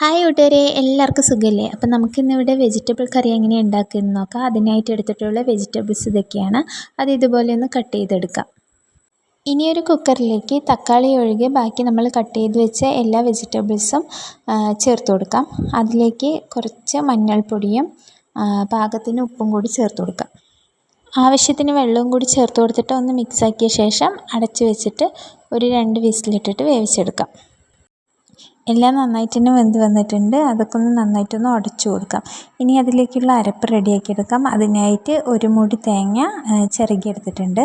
Hi കൂട്ടുകാരെ എല്ലാവർക്കും സുഖമല്ലേ അപ്പം നമുക്കിന്നിവിടെ വെജിറ്റബിൾ കറി എങ്ങനെ ഉണ്ടാക്കുന്നത് നോക്കാം. അതിനായിട്ട് എടുത്തിട്ടുള്ള വെജിറ്റബിൾസ് ഇതൊക്കെയാണ്. അത് ഇതുപോലെ ഒന്ന് കട്ട് ചെയ്തെടുക്കാം. ഇനിയൊരു കുക്കറിലേക്ക് തക്കാളി ഒഴികെ ബാക്കി നമ്മൾ കട്ട് ചെയ്ത് വെച്ച എല്ലാ വെജിറ്റബിൾസും ചേർത്ത് കൊടുക്കാം. അതിലേക്ക് കുറച്ച് മഞ്ഞൾപ്പൊടിയും പാകത്തിന് ഉപ്പും കൂടി ചേർത്ത് കൊടുക്കാം. ആവശ്യത്തിന് വെള്ളവും കൂടി ചേർത്ത് കൊടുത്തിട്ട് ഒന്ന് മിക്സാക്കിയ ശേഷം അടച്ച് വെച്ചിട്ട് ഒരു രണ്ട് വിസിലിട്ടിട്ട് വേവിച്ചെടുക്കാം. എല്ലാം നന്നായിട്ട് തന്നെ വെന്ത് വന്നിട്ടുണ്ട്. അതൊക്കെ ഒന്ന് നന്നായിട്ടൊന്ന് ഉടച്ചു കൊടുക്കാം. ഇനി അതിലേക്കുള്ള അരപ്പ് റെഡിയാക്കി എടുക്കാം. അതിനായിട്ട് ഒരു മുടി തേങ്ങ ചിരകിയെടുത്തിട്ടുണ്ട്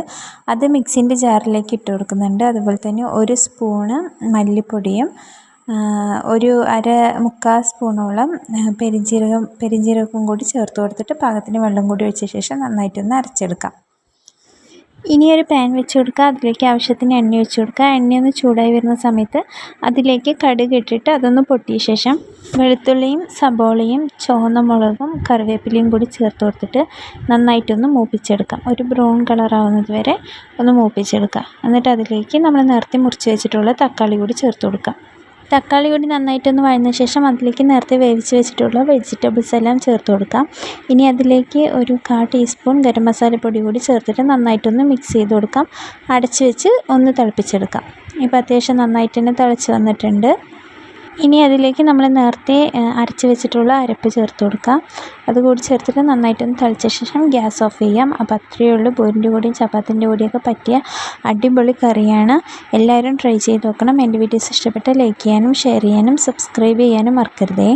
അത് മിക്സിന്റെ ജാറിലേക്ക് ഇട്ട് കൊടുക്കുന്നുണ്ട്. അതുപോലെ തന്നെ ഒരു സ്പൂണ് മല്ലിപ്പൊടിയും ഒരു അര മുക്കാൽ സ്പൂണോളം പെരിഞ്ജീരകം പെരിഞ്ജീരകവും കൂടി ചേർത്ത് കൊടുത്തിട്ട് പാകത്തിന് വെള്ളം കൂടി ഒഴിച്ച ശേഷം നന്നായിട്ടൊന്ന് അരച്ചെടുക്കാം. ഇനി ഒരു പാൻ വെച്ച് കൊടുക്കുക. അതിലേക്ക് ആവശ്യത്തിന് എണ്ണ വെച്ച് കൊടുക്കുക. എണ്ണയൊന്ന് ചൂടായി വരുന്ന സമയത്ത് അതിലേക്ക് കടുക് ഇട്ടിട്ട് അതൊന്ന് പൊട്ടിയ ശേഷം വെളുത്തുള്ളിയും സബോളയും ചുവന്ന മുളകും കറിവേപ്പിലയും കൂടി ചേർത്ത് കൊടുത്തിട്ട് നന്നായിട്ടൊന്ന് മൂപ്പിച്ചെടുക്കാം. ഒരു ബ്രൗൺ കളറാവുന്നത് വരെ ഒന്ന് മൂപ്പിച്ചെടുക്കുക എന്നിട്ട് അതിലേക്ക് നമ്മൾ നേരത്തെ മുറിച്ച് വെച്ചിട്ടുള്ള തക്കാളി കൂടി ചേർത്ത് കൊടുക്കാം. തക്കാളി കൂടി നന്നായിട്ടൊന്ന് വഴന്ന ശേഷം അതിലേക്ക് നേരത്തെ വേവിച്ച് വെച്ചിട്ടുള്ള വെജിറ്റബിൾസ് എല്ലാം ചേർത്ത് കൊടുക്കാം. ഇനി അതിലേക്ക് ഒരു കാ ടീസ്പൂൺ ഗരം മസാലപ്പൊടി കൂടി ചേർത്തിട്ട് നന്നായിട്ടൊന്ന് മിക്സ് ചെയ്ത് കൊടുക്കാം. അടച്ച് വെച്ച് ഒന്ന് തിളപ്പിച്ചെടുക്കാം. ഇപ്പോൾ അത്യാവശ്യം നന്നായിട്ട് തന്നെ തിളച്ച് വന്നിട്ടുണ്ട്. ഇനി അതിലേക്ക് നമ്മൾ നേരത്തെ അരച്ച് വെച്ചിട്ടുള്ള അരപ്പ് ചേർത്ത് കൊടുക്കാം. അതുകൂടി ചേർത്തിട്ട് നന്നായിട്ടൊന്ന് തളിച്ച ശേഷം ഗ്യാസ് ഓഫ് ചെയ്യാം. അപ്പോൾ അത്രയേ ഉള്ളൂ. ബോരിന്റെ കൂടെയും ചപ്പാത്തിന്റെ കൂടെയൊക്കെ പറ്റിയ അടിപൊളി കറിയാണ്. എല്ലാവരും ട്രൈ ചെയ്ത് നോക്കണം. എന്റെ വീഡിയോസ് ഇഷ്ടപ്പെട്ടാൽ ലൈക്ക് ചെയ്യാനും ഷെയർ ചെയ്യാനും സബ്സ്ക്രൈബ് ചെയ്യാനും മറക്കരുതേ.